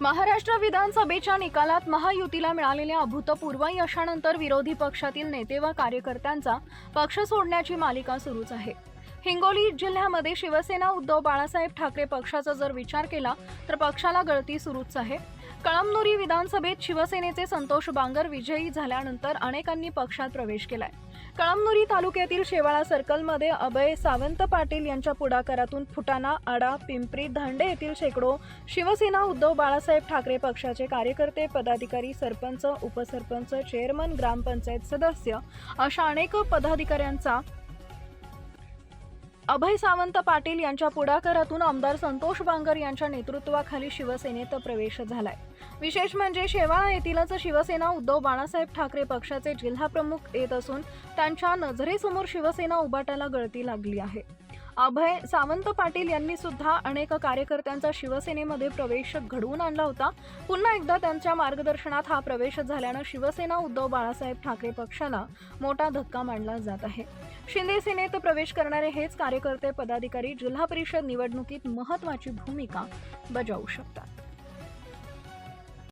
महाराष्ट्र विधानसभेच्या निकालात महायुतीला मिळालेल्या अभूतपूर्व यशानंतर विरोधी पक्षातील नेते व कार्यकर्त्यांचा पक्ष सोडण्याची मालिका सुरूच आहे. हिंगोली जिल्ह्यामध्ये शिवसेना उद्धव बाळासाहेब ठाकरे पक्षाचा जर विचार केला तर पक्षाला गळती सुरूच आहे. कळमनुरी विधानसभेत शिवसेनेचे संतोष बांगर विजयी झाल्यानंतर अनेकांनी पक्षात प्रवेश केलाय. कळमनुरी तालुक्यातील शेवाळा सर्कलमध्ये अभय सावंत पाटील यांच्या पुढाकारातून फुटाणा आडा पिंपरी धांडे येथील शेकडो शिवसेना उद्धव बाळासाहेब ठाकरे पक्षाचे कार्यकर्ते पदाधिकारी सरपंच उपसरपंच चेअरमन ग्रामपंचायत सदस्य अशा अनेक पदाधिकाऱ्यांचा अभय सावंत पाटील यांच्या पुढाकारातून आमदार संतोष बांगर यांच्या नेतृत्वाखाली शिवसेनेत प्रवेश झालाय. विशेष म्हणजे शेवाळा येथीलच शिवसेना उद्धव बाळासाहेब ठाकरे पक्षाचे जिल्हाप्रमुख येत असून त्यांच्या नजरेसमोर शिवसेना उभाटायला गळती लागली आहे. अभय सावंत पाटील यांनी सुद्धा अनेक कार्यकर्त्यांचा शिवसेनेमध्ये प्रवेश घडवून आणला होता. पुन्हा एकदा त्यांच्या मार्गदर्शनात हा प्रवेश झाल्यानं शिवसेना उद्धव बाळासाहेब ठाकरे पक्षाला मोठा धक्का मानला जात आहे. शिंदे सेनेत प्रवेश करणारे हेच कार्यकर्ते पदाधिकारी जिल्हा परिषद निवडणुकीत महत्वाची भूमिका बजावू शकतात.